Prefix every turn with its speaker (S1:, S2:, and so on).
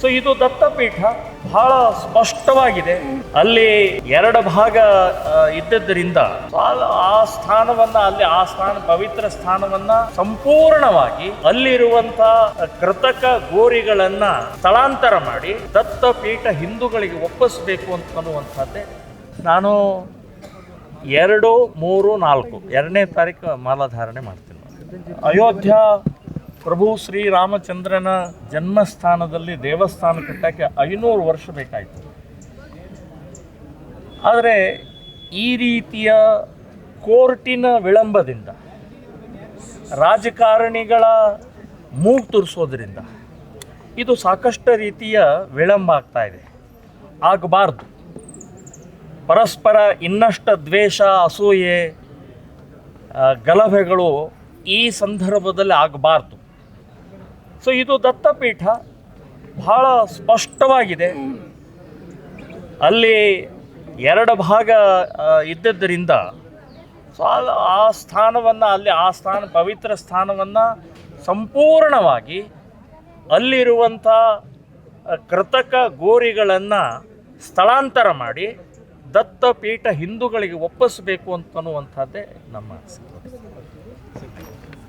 S1: So ಇದು ದತ್ತಪೀಠ ಬಹಳ ಸ್ಪಷ್ಟವಾಗಿದೆ. ಅಲ್ಲಿ ಎರಡು ಭಾಗ ಇದ್ದದ್ದರಿಂದ ಆ- ಆ ಸ್ಥಾನವನ್ನ, ಅಲ್ಲಿ ಆ ಸ್ಥಾನ, ಪವಿತ್ರ ಸ್ಥಾನವನ್ನ ಸಂಪೂರ್ಣವಾಗಿ ಅಲ್ಲಿರುವಂತ ಕೃತಕ ಗೋರಿಗಳನ್ನ ಸ್ಥಳಾಂತರ ಮಾಡಿ ದತ್ತಪೀಠ ಹಿಂದೂಗಳಿಗೆ ಒಪ್ಪಿಸಬೇಕು ಅಂತ ಅನ್ನುವಂಥದ್ದೇ ನಾನು ಎರಡು, ಮೂರು, ನಾಲ್ಕು, ಎರಡನೇ ತಾರೀಕು ಮಾಲಾಧಾರಣೆ ಮಾಡ್ತೀನಿ. ಅಯೋಧ್ಯ ಪ್ರಭು ಶ್ರೀರಾಮಚಂದ್ರನ ಜನ್ಮಸ್ಥಾನದಲ್ಲಿ ದೇವಸ್ಥಾನ ಕಟ್ಟಕ್ಕೆ ಐನೂರು ವರ್ಷ ಬೇಕಾಯಿತು. ಆದರೆ ಈ ರೀತಿಯ ಕೋರ್ಟಿನ ವಿಳಂಬದಿಂದ, ರಾಜಕಾರಣಿಗಳ ಮೂಗು ತುರಿಸೋದ್ರಿಂದ ಇದು ಸಾಕಷ್ಟು ರೀತಿಯ ವಿಳಂಬ ಆಗ್ತಾ ಇದೆ. ಆಗಬಾರ್ದು. ಪರಸ್ಪರ ಇನ್ನಷ್ಟು ದ್ವೇಷ, ಅಸೂಯೆ ಗಲಭೆಗಳು ಈ ಸಂದರ್ಭದಲ್ಲಿ ಆಗಬಾರ್ದು. ಸೊ ಇದು ದತ್ತಪೀಠ ಬಹಳ ಸ್ಪಷ್ಟವಾಗಿದೆ. ಅಲ್ಲಿ ಎರಡು ಭಾಗ ಇದ್ದದ್ದರಿಂದ ಸೊ ಆ- ಸ್ಥಾನವನ್ನು, ಅಲ್ಲಿ ಆ ಸ್ಥಾನ, ಪವಿತ್ರ ಸ್ಥಾನವನ್ನು ಸಂಪೂರ್ಣವಾಗಿ ಅಲ್ಲಿರುವಂಥ ಕೃತಕ ಗೋರಿಗಳನ್ನು ಸ್ಥಳಾಂತರ ಮಾಡಿ ದತ್ತಪೀಠ ಹಿಂದೂಗಳಿಗೆ ಒಪ್ಪಿಸಬೇಕು ಅಂತನ್ನುವಂಥದ್ದೇ ನಮ್ಮ